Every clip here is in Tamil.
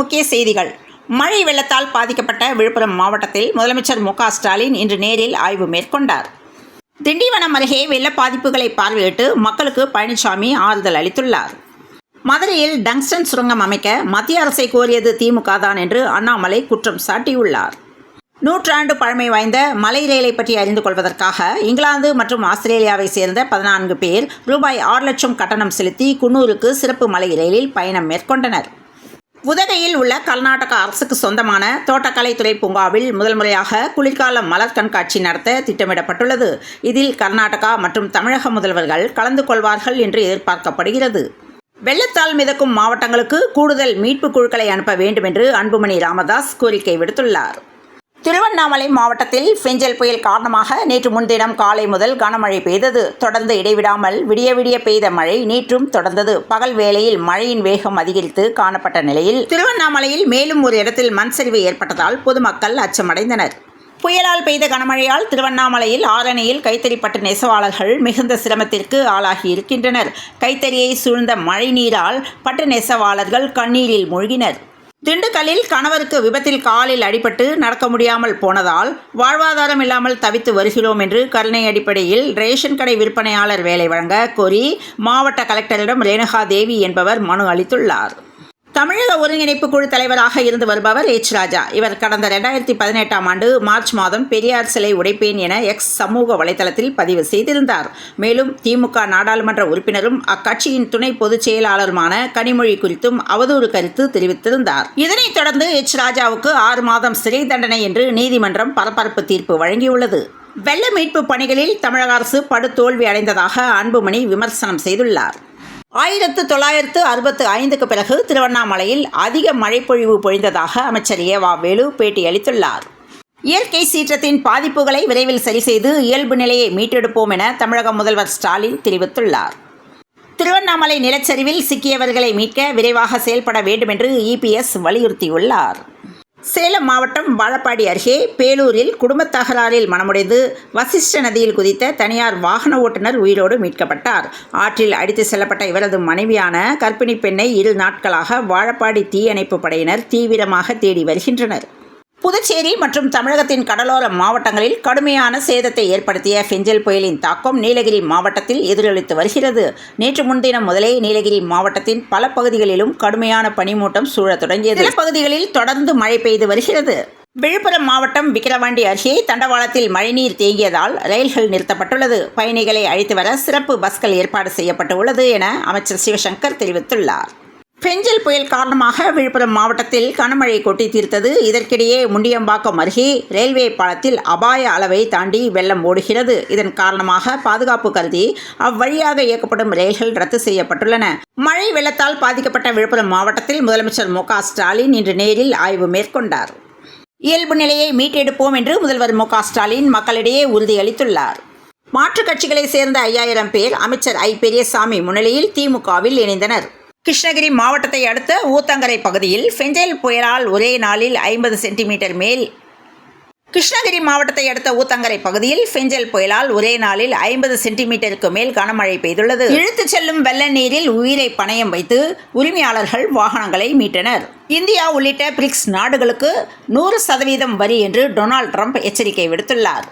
முக்கிய செய்திகள். மழை வெள்ளத்தால் பாதிக்கப்பட்ட விழுப்புரம் மாவட்டத்தில் முதலமைச்சர் மு ஸ்டாலின் இன்று நேரில் ஆய்வு மேற்கொண்டார். திண்டிவனம் அருகே வெள்ள பாதிப்புகளை பார்வையிட்டு மக்களுக்கு பழனிசாமி ஆறுதல் அளித்துள்ளார். மதுரையில் டங்ஸ்டன் சுரங்கம் அமைக்க மத்திய அரசை கோரியது திமுக தான் என்று அண்ணாமலை குற்றம் சாட்டியுள்ளார். நூற்றாண்டு பழமை வாய்ந்த மலை ரயிலை பற்றி அறிந்து கொள்வதற்காக இங்கிலாந்து மற்றும் ஆஸ்திரேலியாவை சேர்ந்த பதினான்கு பேர் ரூபாய் ஆறு லட்சம் கட்டணம் செலுத்தி குன்னூருக்கு சிறப்பு மலை ரயிலில் பயணம் மேற்கொண்டனர். உதகையில் உள்ள கர்நாடக அரசுக்கு சொந்தமான தோட்டக்கலைத்துறை பூங்காவில் முதல் முறையாக குளிர்கால மலர் கண்காட்சி நடத்த திட்டமிடப்பட்டுள்ளது. இதில் கர்நாடகா மற்றும் தமிழக முதல்வர்கள் கலந்து கொள்வார்கள் என்று எதிர்பார்க்கப்படுகிறது. வெள்ளத்தால் மிதக்கும் மாவட்டங்களுக்கு கூடுதல் மீட்புக் குழுக்களை அனுப்ப வேண்டும் என்று அன்புமணி ராமதாஸ் கோரிக்கை விடுத்துள்ளார். திருவண்ணாமலை மாவட்டத்தில் பெஞ்சல் புயல் காரணமாக நேற்று முன்தினம் காலை முதல் கனமழை பெய்தது. தொடர்ந்து இடைவிடாமல் விடிய விடிய பெய்த மழை நேற்றும் தொடர்ந்தது. பகல் வேளையில் மழையின் வேகம் அதிகரித்து காணப்பட்ட நிலையில் திருவண்ணாமலையில் மேலும் ஒரு இடத்தில் மண் சரிவு ஏற்பட்டதால் பொதுமக்கள் அச்சமடைந்தனர். புயலால் பெய்த கனமழையால் திருவண்ணாமலையில் ஆரணியில் கைத்தறிப்பட்ட நெசவாளர்கள் மிகுந்த சிரமத்திற்கு ஆளாகி இருக்கின்றனர் கைத்தறியை சூழ்ந்த மழை நீரால் பட்டு நெசவாளர்கள் கண்ணீரில் மூழ்கினர். திண்டுக்கல்லில் கணவருக்கு விபத்தில் காலில் அடிபட்டு நடக்க முடியாமல் போனதால் வாழ்வாதாரம் இல்லாமல் தவித்து வருகிறோம் என்று கருணை அடிப்படையில் ரேஷன் கடை விற்பனையாளர் வேலை வழங்க கோரி மாவட்ட கலெக்டரிடம் ரேணுகா தேவி என்பவர் மனு அளித்துள்ளார். தமிழக ஒருங்கிணைப்பு குழு தலைவராக இருந்து வருபவர் எச் ராஜா. இவர் கடந்த ரெண்டாயிரத்தி பதினெட்டாம் ஆண்டு மார்ச் மாதம் பெரியார் சிலை உடைப்பேன் என எக்ஸ் சமூக வலைதளத்தில் பதிவு செய்திருந்தார். மேலும் திமுக நாடாளுமன்ற உறுப்பினரும் அக்கட்சியின் துணை பொதுச் செயலாளருமான கனிமொழி குறித்தும் அவதூறு கருத்து தெரிவித்திருந்தார். இதனைத் தொடர்ந்து எச் ராஜாவுக்கு ஆறு மாதம் சிறை தண்டனை என்று நீதிமன்றம் பரபரப்பு தீர்ப்பு வழங்கியுள்ளது. வெள்ள மீட்பு பணிகளில் தமிழக அரசு படுதோல்வி அடைந்ததாக அன்புமணி விமர்சனம் செய்துள்ளார். ஆயிரத்து தொள்ளாயிரத்து அறுபத்து ஐந்துக்கு பிறகு திருவண்ணாமலையில் அதிக மழைப்பொழிவு பொழிந்ததாக அமைச்சர் ஏவா வேலு பேட்டியளித்துள்ளார். இயற்கை சீற்றத்தின் பாதிப்புகளை விரைவில் சரி செய்து இயல்பு நிலையை மீட்டெடுப்போம் என தமிழக முதல்வர் ஸ்டாலின் தெரிவித்துள்ளார். திருவண்ணாமலை நிலச்சரிவில் சிக்கியவர்களை மீட்க விரைவாக செயல்பட வேண்டும் என்று இபிஎஸ் வலியுறுத்தியுள்ளார். சேலம் மாவட்டம் வாழப்பாடி அருகே பேலூரில் குடும்பத் தகராறில் மனமுடைந்து வசிஷ்ட நதியில் குதித்த தனியார் வாகன ஓட்டுநர் உயிரோடு மீட்கப்பட்டார். ஆற்றில் அடித்து செல்லப்பட்ட இவரது மனைவியான கர்ப்பிணி பெண்ணை இரு நாட்களாக வாழப்பாடி தீயணைப்பு படையினர் தீவிரமாக தேடி வருகின்றனர். புதுச்சேரி மற்றும் தமிழகத்தின் கடலோர மாவட்டங்களில் கடுமையான சேதத்தை ஏற்படுத்திய பெஞ்சல் புயலின் தாக்கம் நீலகிரி மாவட்டத்தில் எதிரொலித்து வருகிறது. நேற்று முன்தினம் முதலே நீலகிரி மாவட்டத்தின் பல பகுதிகளிலும் கடுமையான பனிமூட்டம் சூழத் தொடங்கியது. சில பகுதிகளில் தொடர்ந்து மழை பெய்து வருகிறது. விழுப்புரம் மாவட்டம் விக்கிரவாண்டி அருகே தண்டவாளத்தில் மழைநீர் தேங்கியதால் ரயில்கள் நிறுத்தப்பட்டுள்ளது. பயணிகளை அழைத்து வர சிறப்பு பஸ்கள் ஏற்பாடு செய்யப்பட்டுள்ளது என அமைச்சர் சிவசங்கர் தெரிவித்துள்ளார். பெஞ்சல் புயல் காரணமாக விழுப்புரம் மாவட்டத்தில் கனமழை கொட்டி தீர்த்தது. இதற்கிடையே முண்டியம்பாக்கம் அருகே ரயில்வே பாலத்தில் அபாய அளவை தாண்டி வெள்ளம் ஓடுகிறது. இதன் காரணமாக பாதுகாப்பு கருதி அவ்வழியாக இயக்கப்படும் ரயில்கள் ரத்து செய்யப்பட்டுள்ளன. மழை வெள்ளத்தால் பாதிக்கப்பட்ட விழுப்புரம் மாவட்டத்தில் முதலமைச்சர் மு ஸ்டாலின் இன்று நேரில் ஆய்வு மேற்கொண்டார். இயல்பு நிலையை மீட்டெடுப்போம் என்று முதல்வர் மு ஸ்டாலின் மக்களிடையே உறுதியளித்துள்ளார். மாற்றுக் கட்சிகளைச் சேர்ந்த ஐயாயிரம் பேர் அமைச்சர் ஐ பெரியசாமி முன்னிலையில் திமுகவில் இணைந்தனர். கிருஷ்ணகிரி மாவட்டத்தை அடுத்த ஊத்தங்கரை பகுதியில் ஃபெஞ்சைல் புயலால் ஒரே நாளில் ஐம்பது சென்டிமீட்டர் மேல். கிருஷ்ணகிரி மாவட்டத்தை அடுத்த ஊத்தங்கரை பகுதியில் ஃபெஞ்சல் புயலால் ஒரே நாளில் ஐம்பது சென்டிமீட்டருக்கு மேல் கனமழை பெய்துள்ளது. இழுத்துச் செல்லும் வெள்ள நீரில் உயிரை பணயம் வைத்து உரிமையாளர்கள் வாகனங்களை மீட்டனர். இந்தியா உள்ளிட்ட பிரிக்ஸ் நாடுகளுக்கு நூறு சதவீதம் வரி என்று டொனால்ட் ட்ரம்ப் எச்சரிக்கை விடுத்துள்ளார்.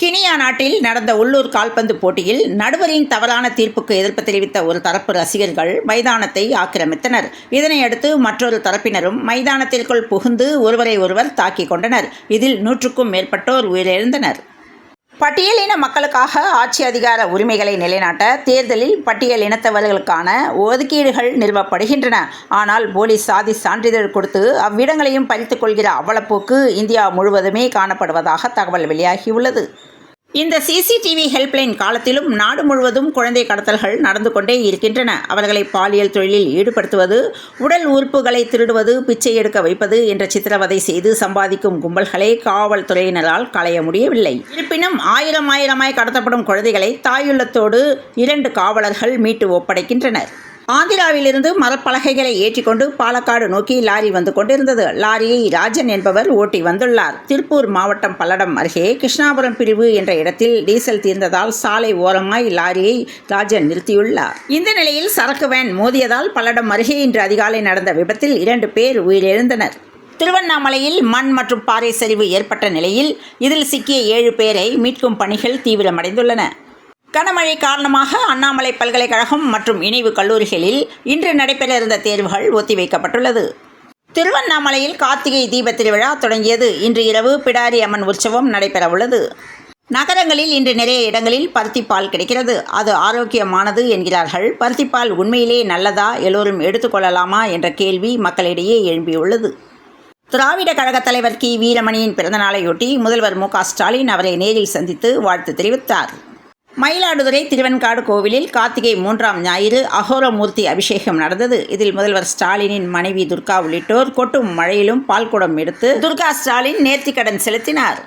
கினியா நாட்டில் நடந்த உள்ளூர் கால்பந்து போட்டியில் நடுவரின் தவறான தீர்ப்புக்கு எதிர்ப்பு தெரிவித்த ஒரு தரப்பு ரசிகர்கள் மைதானத்தை ஆக்கிரமித்தனர். இதனையடுத்து மற்றொரு தரப்பினரும் மைதானத்திற்குள் புகுந்து ஒருவரை ஒருவர் தாக்கிக் கொண்டனர். இதில் நூற்றுக்கும் மேற்பட்டோர் உயிரிழந்தனர். பட்டியலின மக்களுக்காக ஆட்சி அதிகார உரிமைகளை நிலைநாட்ட தேர்தலில் பட்டியல் இனத்தவர்களுக்கான ஒதுக்கீடுகள் நிறுவப்படுகின்றன. ஆனால் போலீஸ் சாதி சான்றிதழ் கொடுத்து அவ்விடங்களையும் பறித்துக் கொள்கிற அவலப்போக்கு இந்தியா முழுவதுமே காணப்படுவதாக தகவல் வெளியாகியுள்ளது. இந்த சிசிடிவி ஹெல்ப்லைன் காலத்திலும் நாடு முழுவதும் குழந்தை கடத்தல்கள் நடந்து கொண்டே இருக்கின்றன. அவர்களை பாலியல் தொழிலில் ஈடுபடுத்துவது உடல் உறுப்புகளை திருடுவது பிச்சை எடுக்க வைப்பது என்ற சித்திரவதை செய்து சம்பாதிக்கும் கும்பல்களை காவல்துறையினரால் களைய முடியவில்லை. இருப்பினும் ஆயிரம் ஆயிரமாய் கடத்தப்படும் குழந்தைகளை தாயுள்ளத்தோடு இரண்டு காவலர்கள் மீட்டு ஒப்படைக்கின்றனர். ஆந்திராவிலிருந்து மரப்பலகைகளை ஏற்றிக்கொண்டு பாலக்காடு நோக்கி லாரி வந்து கொண்டிருந்தது. லாரியை ராஜன் என்பவர் ஓட்டி வந்துள்ளார். திருப்பூர் மாவட்டம் பல்லடம் அருகே கிருஷ்ணாபுரம் பிரிவு என்ற இடத்தில் டீசல் தீர்ந்ததால் சாலை ஓரமாய் லாரியை ராஜன் நிறுத்தியுள்ளார். இந்த நிலையில் சரக்கு வேன் மோதியதால் பல்லடம் அருகே இன்று அதிகாலை நடந்த விபத்தில் இரண்டு பேர் உயிரிழந்தனர். திருவண்ணாமலையில் மண் மற்றும் பாறை சரிவு ஏற்பட்ட நிலையில் இதில் சிக்கிய ஏழு பேரை மீட்கும் பணிகள் தீவிரமடைந்துள்ளன. கனமழை காரணமாக அண்ணாமலை பல்கலைக்கழகம் மற்றும் இணைவு கல்லூரிகளில் இன்று நடைபெற இருந்த தேர்வுகள் ஒத்திவைக்கப்பட்டுள்ளது. திருவண்ணாமலையில் கார்த்திகை தீப திருவிழா தொடங்கியது. இன்று இரவு பிடாரி அம்மன் உற்சவம் நடைபெறவுள்ளது. நகரங்களில் இன்று நிறைய இடங்களில் பருத்திப்பால் கிடைக்கிறது. அது ஆரோக்கியமானது என்கிறார்கள். பருத்திப்பால் உண்மையிலே நல்லதா? எல்லோரும் எடுத்துக்கொள்ளலாமா என்ற கேள்வி மக்களிடையே எழும்பியுள்ளது. திராவிட கழக தலைவர் கி. வீரமணியின் பிறந்தநாளையொட்டி முதல்வர் மு. க. ஸ்டாலின் அவரை நேரில் சந்தித்து வாழ்த்து தெரிவித்தார். மயிலாடுதுறை திருவெண்காடு கோவிலில் கார்த்திகை மூன்றாம் ஞாயிறு அகோரமூர்த்தி அபிஷேகம் நடந்தது. இதில் முதல்வர் ஸ்டாலினின் மனைவி துர்கா உள்ளிட்டோர் கொட்டும் மழையிலும் பால்குடம் எடுத்து துர்கா ஸ்டாலின் நேர்த்திக்கடன் செலுத்தினார்.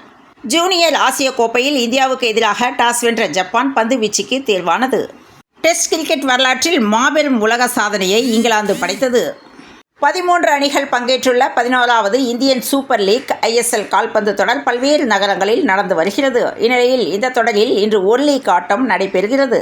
ஜூனியர் ஆசிய கோப்பையில் இந்தியாவுக்கு எதிராக டாஸ் வென்ற ஜப்பான் பந்து வீச்சுக்கு தேர்வானது. டெஸ்ட் கிரிக்கெட் வரலாற்றில் மாபெரும் உலக சாதனையை இங்கிலாந்து படைத்தது. பதிமூன்று அணிகள் பங்கேற்றுள்ள பதினோராவது இந்தியன் சூப்பர் லீக் ஐஎஸ்எல் கால்பந்து தொடர் பல்வேறு நகரங்களில் நடந்து வருகிறது. இந்நிலையில் இந்த தொடரில் இன்று ஒரு லீக் ஆட்டம் நடைபெறுகிறது.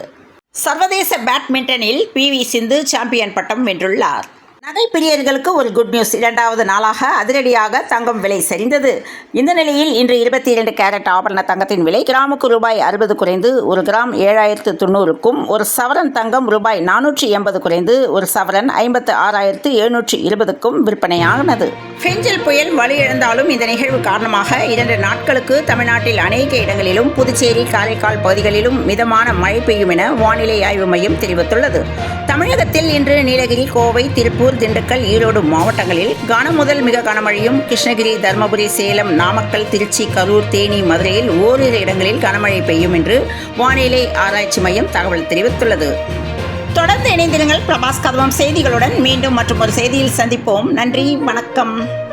சர்வதேச பேட்மிண்டனில் பி வி சிந்து சாம்பியன் பட்டம் வென்றுள்ளார். நகை பிரியர்களுக்கு ஒரு குட் நியூஸ் இரண்டாவது நாளாக அதிரடியாக தங்கம் விலை சரிந்தது. இந்த நிலையில் இன்று இருபத்தி இரண்டு கேரட் ஆபரண தங்கத்தின் விலை கிராமுக்கு ரூபாய் அறுபது குறைந்து ஒரு கிராம் ஏழாயிரத்து தொண்ணூறுக்கும் ஒரு சவரன் தங்கம் ரூபாய் நானூற்றி எண்பது குறைந்து ஒரு சவரன் ஐம்பத்து ஆறாயிரத்து எழுநூற்றி இருபதுக்கும் விற்பனையானது. ஃபெஞ்சல் புயல் வலுவிழந்தாலும் இந்த நிகழ்வு காரணமாக இரண்டு நாட்களுக்கு தமிழ்நாட்டில் அநேக இடங்களிலும் புதுச்சேரி காரைக்கால் பகுதிகளிலும் மிதமான மழை பெய்யும் என வானிலை ஆய்வு மையம் தெரிவித்துள்ளது. தமிழகத்தில் இன்று நீலகிரி கோவை திருப்பூர் திண்டுக்கல் ஈரோடு மாவட்டங்களில் கனமுதல் மிக கனமழையும் கிருஷ்ணகிரி தருமபுரி சேலம் நாமக்கல் திருச்சி கரூர் தேனி மதுரையில் ஓரிரு இடங்களில் கனமழை பெய்யும் என்று வானிலை ஆராய்ச்சி மையம் தகவல் தெரிவித்துள்ளது. தொடர்ந்து இணைந்திருங்கள் பிரபாஸ் கதவம் செய்திகளுடன். மீண்டும் மற்றும் ஒரு செய்தியில் சந்திப்போம். நன்றி வணக்கம்.